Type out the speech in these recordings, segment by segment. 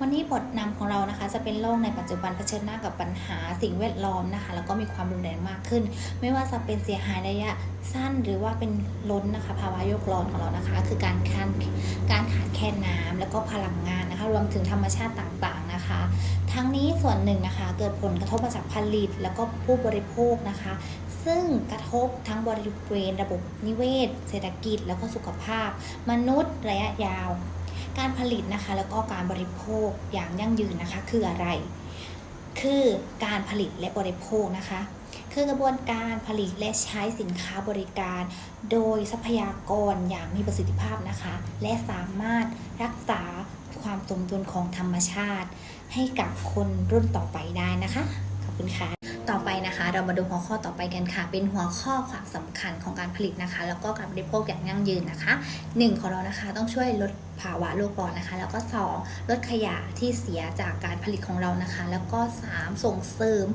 วันนี้บทนำของเรานะคะ จะเป็นโลกในปัจจุบันเผชิญหน้ากับปัญหาสิ่งแวดล้อมนะคะ แล้วก็มีความรุนแรงมากขึ้น ไม่ว่าจะเป็นเสียหายระยะสั้นหรือว่าเป็นล้นนะคะ ภาวะโลกร้อนของเรานะคะ คือการขาดการขาดแคลนน้ำแล้วก็พลังงานนะคะ รวมถึงธรรมชาติต่างๆนะคะ ทั้งนี้ส่วนหนึ่งนะคะ เกิดผลกระทบมาจากผลิต แล้วก็ผู้บริโภคนะคะซึ่งกระทบทั้งบริเวณระบบนิเวศ เศรษฐกิจ แล้วก็สุขภาพ มนุษย์ระยะยาว การผลิตนะคะ แล้วก็การบริโภคอย่างยั่งยืนนะคะ คืออะไร คือการผลิตและบริโภคนะคะ คือกระบวนการผลิตและใช้สินค้าบริการ โดยทรัพยากรอย่างมีประสิทธิภาพนะคะ และสามารถรักษาความสมดุลของธรรมชาติ ให้กับคนรุ่นต่อไปได้นะคะ ขอบคุณค่ะ ต่อไปนะคะเรามาดูหัวข้อต่อไปกันค่ะ เป็นหัวข้อความสำคัญของการผลิตนะคะ แล้วก็การบริโภคอย่างยั่งยืนนะคะหนึ่งของเรานะคะต้องช่วยลดภาวะโลกร้อนนะคะ แล้วก็สองลดขยะที่เสียจากการผลิตของเรานะคะ แล้วก็สามส่งเสริม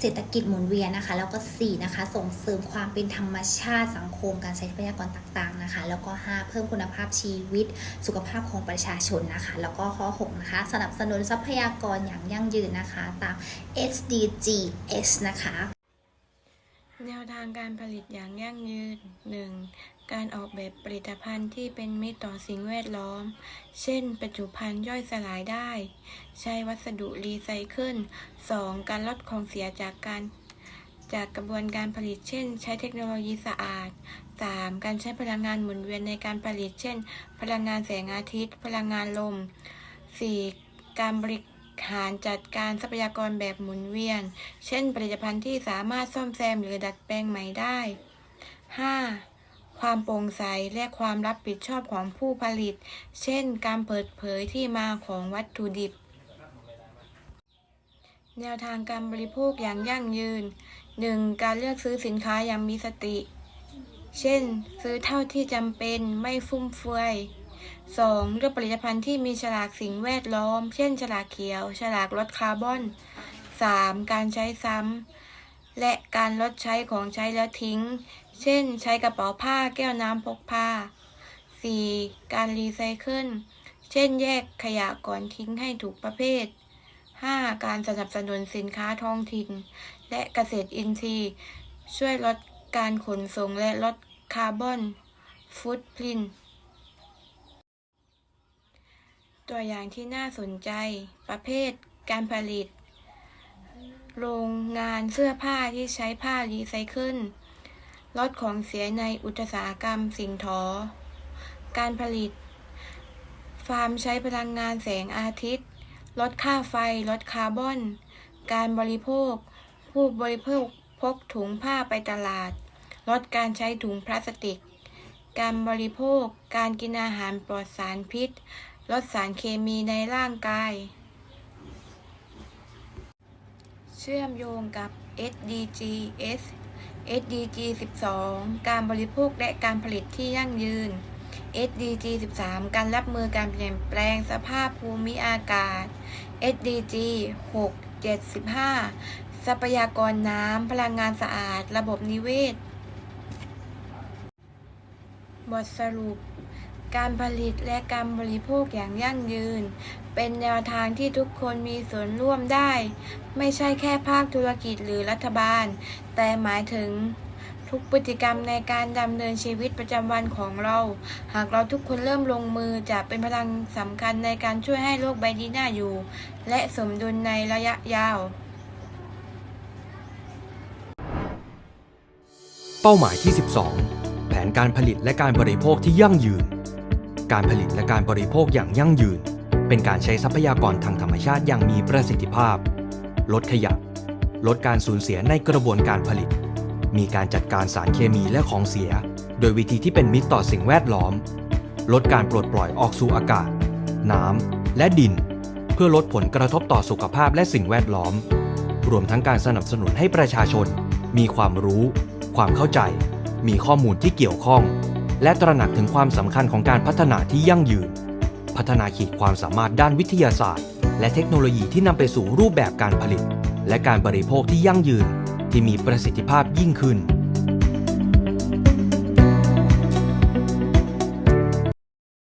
เศรษฐกิจหมุนเวียนนะคะ แล้วก็สี่นะคะส่งเสริมความเป็นธรรมชาติสังคม การใช้ทรัพยากรต่างๆนะคะ แล้วก็ห้าเพิ่มคุณภาพชีวิต สุขภาพของประชาชนนะคะ แล้วก็ข้อหกนะคะสนับสนุนทรัพยากรอย่างยั่งยืนนะคะ ตาม SDGs นะคะ แนวทางการผลิตอย่างยั่งยืน 1. การออกแบบผลิตภัณฑ์ที่เป็นมิตรต่อสิ่งแวดล้อม เช่นปัจจุภัณฑ์ย่อยสลายได้ ใช้วัสดุรีไซเคิล 2. การลดของเสียจากการจากกระบวนการผลิตเช่น ใช้เทคโนโลยีสะอาด 3. การใช้พลังงานหมุนเวียนในการผลิต เช่น พลังงานแสงอาทิตย์ พลังงานลม 4. การบริ หารจัดการทรัพยากรแบบหมุนเวียน เช่น ผลิตภัณฑ์ที่สามารถซ่อมแซมหรือดัดแปลงใหม่ได้ 5. ความโปร่งใสและความรับผิดชอบของผู้ผลิต เช่น การเปิดเผยที่มาของวัตถุดิบ แนวทางการบริโภคอย่างยั่งยืน 1. การเลือกซื้อสินค้าอย่างมีสติ เช่น ซื้อเท่าที่จำเป็นไม่ฟุ่มเฟือย 2. เลือกผลิตภัณฑ์ที่มีฉลากสิ่งแวดล้อม เช่น ฉลากเขียว ฉลากลดคาร์บอน 3. การใช้ซ้ำ และการลดใช้ของใช้แล้วทิ้ง เช่น ใช้กระเป๋าผ้าแก้วน้ำพกพา 4. การรีไซเคิล เช่น แยกขยะก่อนทิ้งให้ถูกประเภท 5. การสนับสนุนสินค้าท้องถิ่น และเกษตรอินทรีย์ ช่วยลดการขนส่งและลดคาร์บอนฟุตพรินท์ ตัวอย่างที่น่าสนใจ ประเภท การผลิต โรงงานเสื้อผ้าที่ใช้ผ้ารีไซเคิลลดของเสียในอุตสาหกรรมสิ่งทอ การผลิต ฟาร์มใช้พลังงานแสงอาทิตย์ ลดค่าไฟ ลดคาร์บอน การบริโภค ผู้บริโภคพกถุงผ้าไปตลาด ลดการใช้ถุงพลาสติก การบริโภค การกินอาหารปลอดสารพิษ ลดสารเคมีในร่างกาย เชื่อมโยงกับ SDGs SDG 12 การบริโภคและการผลิตที่ยั่งยืน SDG 13 การรับมือการเปลี่ยนแปลงสภาพภูมิอากาศ SDG 6 75 ทรัพยากรน้ำ พลังงานสะอาด ระบบนิเวศ บทสรุป การผลิตและการบริโภคอย่างยั่งยืน เป็นแนวทางที่ทุกคนมีส่วนร่วมได้ ไม่ใช่แค่ภาคธุรกิจหรือรัฐบาล แต่หมายถึงทุกพฤติกรรมในการดำเนินชีวิตประจำวันของเรา หากเราทุกคนเริ่มลงมือจะเป็นพลังสำคัญในการช่วยให้โลกใบนี้น่าอยู่ และสมดุลในระยะยาว เป้าหมายที่ 12 แผนการผลิตและการบริโภคที่ยั่งยืน การผลิตและการบริโภคอย่างยั่งยืน เป็นการใช้ทรัพยากรทางธรรมชาติอย่างมีประสิทธิภาพ ลดขยะ ลดการสูญเสียในกระบวนการผลิต มีการจัดการสารเคมีและของเสีย โดยวิธีที่เป็นมิตรต่อสิ่งแวดล้อม ลดการปลดปล่อยออกสู่อากาศ น้ำ และดิน เพื่อลดผลกระทบต่อสุขภาพและสิ่งแวดล้อม รวมทั้งการสนับสนุนให้ประชาชน มีความรู้ ความเข้าใจ มีข้อมูลที่เกี่ยวข้อง และตระหนักถึงความสำคัญของการพัฒนาที่ยั่งยืน พัฒนาขีดความสามารถด้านวิทยาศาสตร์ และเทคโนโลยีที่นำไปสู่รูปแบบการผลิต และการบริโภคที่ยั่งยืน ที่มีประสิทธิภาพยิ่งขึ้น